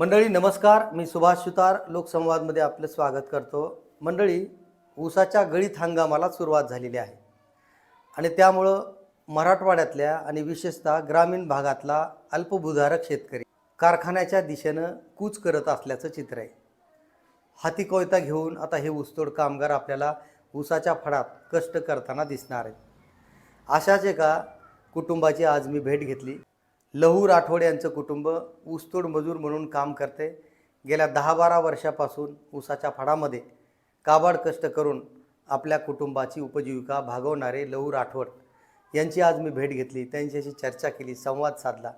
मंडळी नमस्कार. मी सुभाष सुतार लोकसंवादमध्ये आपलं स्वागत करतो. मंडळी ऊसाच्या गळीत हंगामाला सुरुवात झालेली आहे. आणि त्यामुळं मराठवाड्यातल्या आणि विशेषतः ग्रामीण भागातला अल्पभूधारक शेतकरी कारखान्याच्या दिशेनं कूच करत असल्याचं चित्र आहे. हाती कोयता घेऊन आता हे ऊसतोड कामगार आपल्याला ऊसाच्या फडात कष्ट करताना दिसणार आहेत. अशाच एका कुटुंबाची आज मी भेट घेतली. लहू राठोड यांचं कुटुंब ऊसतोड मजूर म्हणून काम करते. गेल्या दहा बारा वर्षापासून ऊसाच्या फडामध्ये काबाड कष्ट करून आपल्या कुटुंबाची उपजीविका भागवणारे लहू राठोड यांची आज मी भेट घेतली. त्यांच्याशी चर्चा केली संवाद साधला.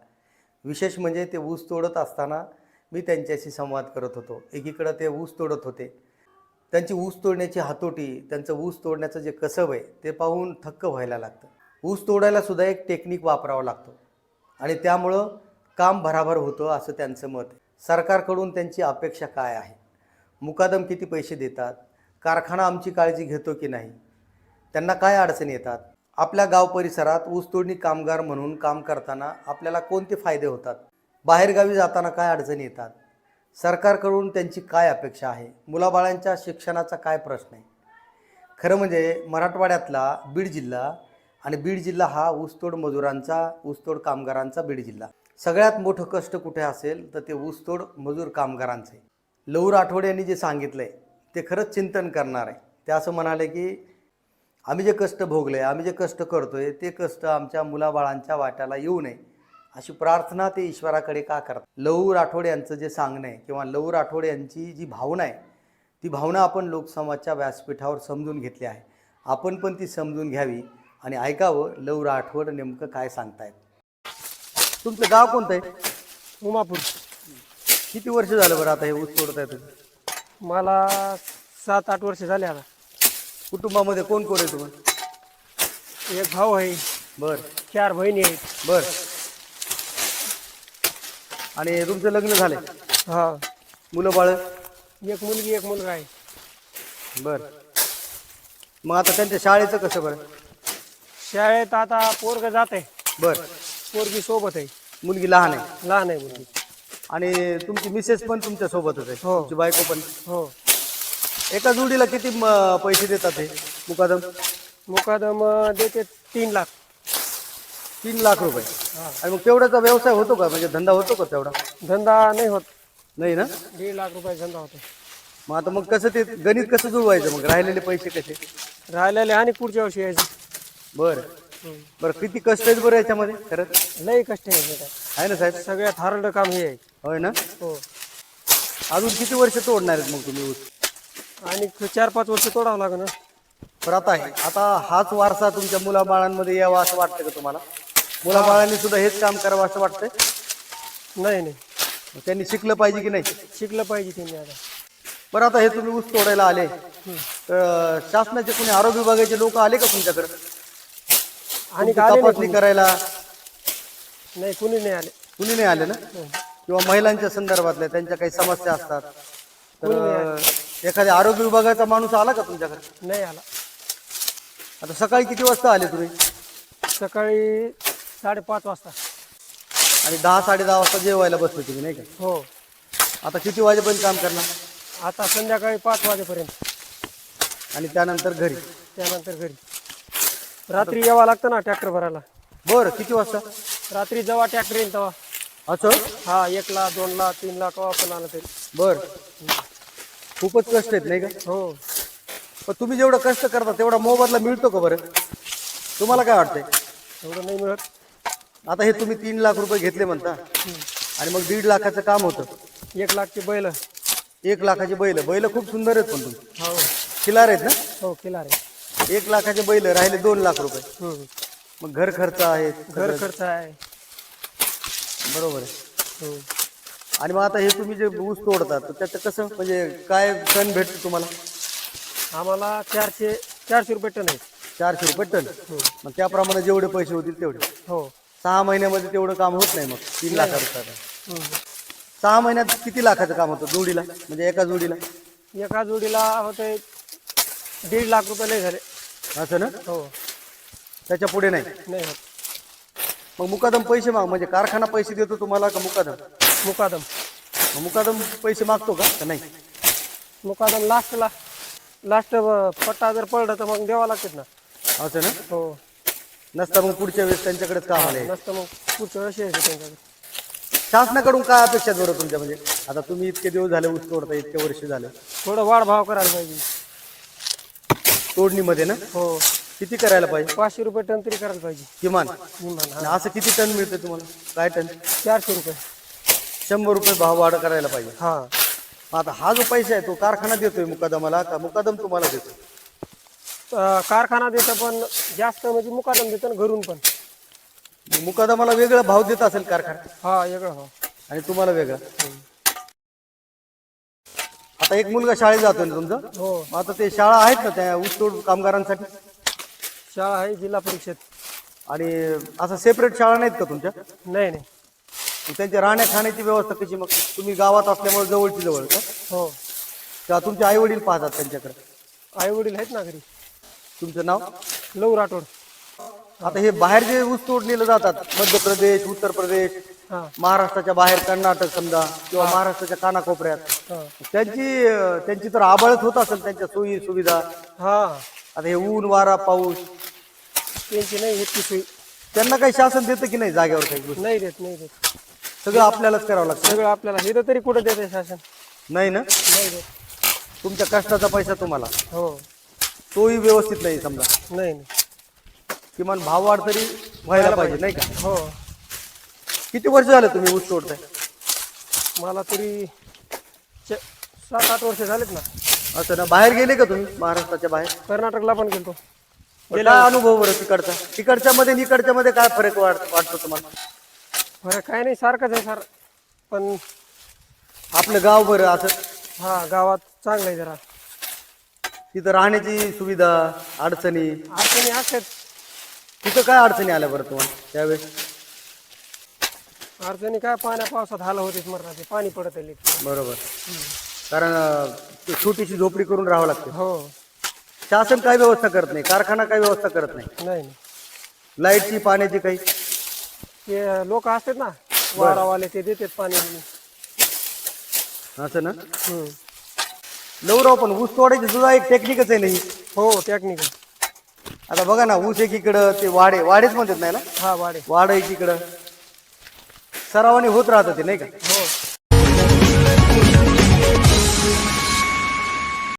विशेष म्हणजे ते ऊस तोडत असताना मी त्यांच्याशी संवाद करत होतो. एकीकडं ते ऊस तोडत होते. त्यांची ऊस तोडण्याची हातोटी त्यांचं ऊस तोडण्याचं जे कसब आहे ते पाहून थक्क व्हायला लागतं. ऊस तोडायला सुद्धा एक टेक्निक वापरावा लागतो. आणि त्यामुळं काम भराभर होतं असं त्यांचं मत आहे. सरकारकडून त्यांची अपेक्षा काय आहे? मुकादम किती पैसे देतात? कारखाना आमची काळजी घेतो की नाही? त्यांना काय अडचणी येतात? आपल्या गाव परिसरात ऊसतोडणी कामगार म्हणून काम करताना आपल्याला कोणते फायदे होतात? बाहेरगावी जाताना काय अडचणी येतात? सरकारकडून त्यांची काय अपेक्षा आहे? मुलाबाळांच्या शिक्षणाचा काय प्रश्न आहे? खरं म्हणजे मराठवाड्यातला बीड जिल्हा आणि बीड जिल्हा हा ऊसतोड मजुरांचा ऊसतोड कामगारांचा बीड जिल्हा. सगळ्यात मोठं कष्ट कुठे असेल तर ते ऊसतोड मजूर कामगारांचे. लहू राठोड यांनी जे सांगितलं आहे ते खरंच चिंतन करणार आहे. ते असं म्हणाले की आम्ही जे कष्ट भोगले आम्ही जे कष्ट करतो आहे ते कष्ट आमच्या मुलाबाळांच्या वाट्याला येऊ नये. अशी प्रार्थना ते ईश्वराकडे का करतात? लहू राठोड यांचं जे सांगणं आहे किंवा लहू राठोड यांची जी भावना आहे ती भावना आपण लोकसंवादच्या व्यासपीठावर समजून घेतली आहे. आपण पण ती समजून घ्यावी. आणि ऐकावं लहू राठोड नेमकं काय सांगतायत. तुमचं गाव कोणतं आहे उमापूर. किती वर्ष झालं बरं आता हे ऊस तोडत आहे तुम्ही? मला सात आठ वर्ष झाले आता. कुटुंबामध्ये कोण कोण आहे तुम्हाला एक भाऊ आहे. बरं. चार बहिणी आहेत. बरं. आणि तुमचं लग्न झालंय? हा. मुलं बाळ? एक मुलगी एक मुलगा आहे. बरं. मग आता त्यांच्या शाळेचं कसं बरं? शाळेत आता पोरग जात आहे बरं. पोरगी सोबत आहे. मुलगी लहान आहे. लहान आहे मुलगी. आणि तुमची मिसेस पण तुमच्या सोबतच आहे. हो. तुमची बायको पण. हो. एका जोडीला किती म, पैसे देतात हे? मुकादम? मुकादम अं, देते तीन लाख. तीन लाख रुपये. हा. आणि मग तेवढ्याचा व्यवसाय होतो का? म्हणजे धंदा होतो का तेवढा? धंदा नाही होत. नाही ना? दीड लाख रुपये धंदा होतो. मग आता मग कसं ते गणित कसं जुळवायचं? मग राहिलेले पैसे कसे? राहिलेले आणि पुढच्या वर्षी यायचे. बरं. बरं किती कष्ट आहेत बरं याच्यामध्ये? खरंच? लई कष्ट आहे. आहे ना साहेब? सगळ्यात हार्ड काम हे आहे. होय ना? हो. अजून किती वर्ष तोडणार आहेत मग तुम्ही ऊस? आणि चार पाच वर्ष तोडावं लागेल ना. तर आता आहे. आता हाच वारसा तुमच्या मुलाबाळांमध्ये यावा असं वाटतं का तुम्हाला? मुलाबाळांनी सुद्धा हेच काम करावं असं वाटतंय? नाही नाही. त्यांनी शिकलं पाहिजे की नाही? शिकलं पाहिजे त्यांनी आता. बरं आता हे तुम्ही ऊस तोडायला आले. तर शासनाचे कोणी आरोग्य विभागाचे लोक आले का तुमच्याकडे? आणि तुमची आले नाही तपासणी कुणी. करायला? नाही कुणी नाही आले. कुणी नाही आले ना? किंवा महिलांच्या संदर्भातल्या त्यांच्या काही समस्या असतात? तर एखाद्या आरोग्य विभागाचा माणूस आला का तुमच्याकडे? नाही आला. आता सकाळी किती वाजता आले तुम्ही? सकाळी साडेपाच वाजता. आणि दहा साडे दहा वाजता जेवायला बसले तुम्ही नाही का? हो. आता किती वाजेपर्यंत काम करणार? आता संध्याकाळी पाच वाजेपर्यंत. आणि त्यानंतर घरी? त्यानंतर घरी. रात्री यावं लागतं ना ट्रॅक्टर भरायला. बरं किती वाजता? रात्री जेव्हा ट्रॅक्टर येईल तेव्हा. असं? हा एक लाख दोन लाख तीन लाख केव्हा पण आलं तरी. बर. खूपच कष्ट आहेत नाही का? हो. पण तुम्ही जेवढं कष्ट करता तेवढा मोबदला मिळतो का बरं? तुम्हाला काय वाटतंय? एवढं नाही मिळत. आता हे तुम्ही तीन लाख रुपये घेतले म्हणता. आणि मग दीड लाखाचं काम होतं. एक लाखची बैल. एक लाखाचे बैल. बैल खूप सुंदर आहेत पण तुम्ही. हो. खिलार आहेत ना? हो किल्ला रे एक लाखाचे बैल राहिले दोन लाख रुपये. हम्म. मग घर खर्च आहे. घर खर्च आहे. बरोबर आहे. हो. आणि मग आता हे तुम्ही जे ऊस तोडतात तर त्याचं कसं म्हणजे काय टन भेटतं तुम्हाला? आम्हाला चारशे चारशे रुपये टन आहे. चारशे रुपये टन. मग त्याप्रमाणे जेवढे पैसे होतील तेवढे. हो. सहा महिन्यामध्ये तेवढं काम होत नाही मग तीन लाख हम्म. सहा महिन्यात किती लाखाचं काम होतं जोडीला? म्हणजे एका जोडीला? एका जोडीला होते दीड लाख रुपये लय झाले. असं ना? हो. त्याच्या पुढे नाही? नाही होत. मग मुकादम पैसे माग म्हणजे कारखाना पैसे देतो तुम्हाला का मुकादम? मुकादम. मग मुकादम पैसे मागतो का? का नाही? मुकादम लास्टला लास्ट पट्टा जर पडला तर मग द्यावा लागतात ना. असं ना? हो. नसता मग पुढच्या वेळेस त्यांच्याकडेच काम आले नसतं मग पुढच्या वेळेस यायचं त्यांच्याकडे. शासनाकडून काय अपेक्षा बरं तुमच्या? म्हणजे आता तुम्ही इतके दिवस झाले ऊस तोडता इतके वर्ष झाले. थोडं वाढ भाव करायला पाहिजे. तोडणीमध्ये ना? हो. किती करायला पाहिजे? पाचशे रुपये टन तरी करायला पाहिजे. किमान? हा. असं किती टन मिळतं तुम्हाला? काय टन? चारशे रुपये. शंभर रुपये भाव वाढ करायला पाहिजे. हा. मग आता हा जो पैसा आहे तो कारखाना देतोय मुकादमाला का मुकादम तुम्हाला देतो अं, कारखाना देतं पण जास्त म्हणजे मुकादम देतं ना घरून पण. मुकादमाला वेगळा भाव देत असेल कारखाना? हा वेगळं हो आणि तुम्हाला वेगळा? आता एक मुलगा शाळेत जातोय ना तुमचा? हो. मग आता ते शाळा आहेत ना त्या ऊसतोड कामगारांसाठी? शाळा आहे जिल्हा परिषद. आणि असं सेपरेट शाळा नाहीत का तुमच्या? नाही नाही. मग त्यांच्या राहण्या खाण्याची व्यवस्था कशी? मग तुम्ही गावात असल्यामुळे जवळची जवळ का? हो. का तुमचे आई वडील पाहतात त्यांच्याकडे? आई वडील आहेत ना घरी. तुमचं नाव? लव राठोड. आता हे बाहेर जे ऊस तोडलेलं जातात मध्य प्रदेश उत्तर प्रदेश महाराष्ट्राच्या बाहेर कर्नाटक समजा किंवा महाराष्ट्राच्या कानाकोपऱ्यात. हा. त्यांची त्यांची तर आबाळत होत असेल त्यांच्या सोयी सुविधा. हा. आता हे ऊन वारा पाऊस. त्यांची नाही इतकी सोयी त्यांना काही शासन देतं की नाही जागेवर काही गोष्टी? नाही देत नाही देत. सगळं आपल्यालाच करावं लागतं. सगळं आपल्याला. इथं तरी कुठं देते शासन? नाही ना? नाही देत. तुमच्या कष्टाचा पैसा तुम्हाला. हो. तोही व्यवस्थित नाही समजा. नाही नाही. किमान भाववाढ तरी व्हायला पाहिजे. नाही का? हो. किती वर्ष झाले तुम्ही ऊस तोडताय? मला तरी च- सात आठ वर्ष झालेत ना. असं ना बाहेर गेले का तुम्ही? महाराष्ट्राच्या बाहेर? कर्नाटकला पण गेलतो. काय अनुभव बरं तिकडचा? तिकडच्या मध्ये आणि इकडच्या मध्ये काय फरक वाट वाटतो तुम्हाला? बरं काय नाही सारखंच आहे सर पण आपलं गाव बरं असं? हा गावात चांगलं आहे जरा. तिथं राहण्याची सुविधा अडचणी? अडचणी असतात तिथं काय अडचणी आल्या बरं तुम्हाला त्यावेळेस? अडचणी काय पाण्या पावसात हाल होतेच मरणाचे पाणी पडत आहे. बरोबर. कारण अं, ते छोटीशी झोपडी करून राहावं लागते. हो. शासन काय व्यवस्था करत नाही कारखाना काय व्यवस्था करत नाही. नाही नाही. लाईटची पाण्याची काही? ते लोक असतात ना वारावाले ते देतात पाणी असं ना? हम्म. लवराव पण ऊस तोडायची सुद्धा एक टेक्निकच आहे नाही हो. टेक्निकल आता बघा ना ऊस एकीकडं ते वाडे वाडेच म्हणतात नाही ना? हा वाडे. वाड एकीकडं. सरावाने होत राहत ते नाही का? हो.